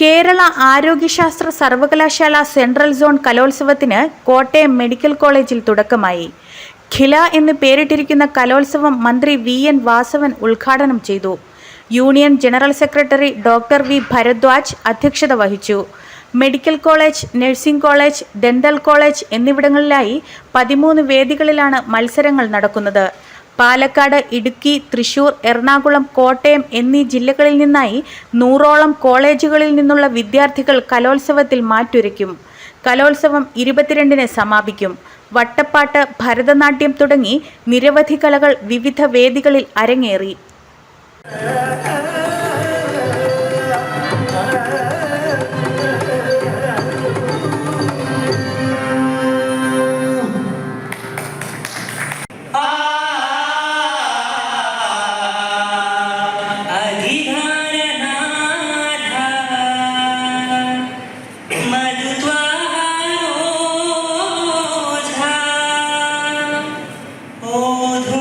കേരള ആരോഗ്യശാസ്ത്ര സർവകലാശാല central zone കലോത്സവത്തിന് Kottayam medical കോളേജിൽ തുടക്കമായി. ഖില എന്ന് പേരിട്ടിരിക്കുന്ന കലോത്സവം മന്ത്രി വി എൻ വാസവൻ ഉദ്ഘാടനം ചെയ്തു. Union general secretary doctor V Bharadwaj അധ്യക്ഷത വഹിച്ചു. Medical college nursing college dental college എന്നിവിടങ്ങളിലായി പതിമൂന്ന് വേദികളിലാണ് മത്സരങ്ങൾ നടക്കുന്നത്. പാലക്കാട് ഇടുക്കി തൃശൂർ എറണാകുളം കോട്ടയം എന്നീ ജില്ലകളിൽ നിന്നായി നൂറോളം കോളേജുകളിൽ നിന്നുള്ള വിദ്യാർത്ഥികൾ കലോത്സവത്തിൽ മാറ്റുരയ്ക്കും. കലോത്സവം ഇരുപത്തിരണ്ടിന് സമാപിക്കും. വട്ടപ്പാട്ട് ഭരതനാട്യം തുടങ്ങി നിരവധി കലകൾ വിവിധ വേദികളിൽ അരങ്ങേറി. Lord.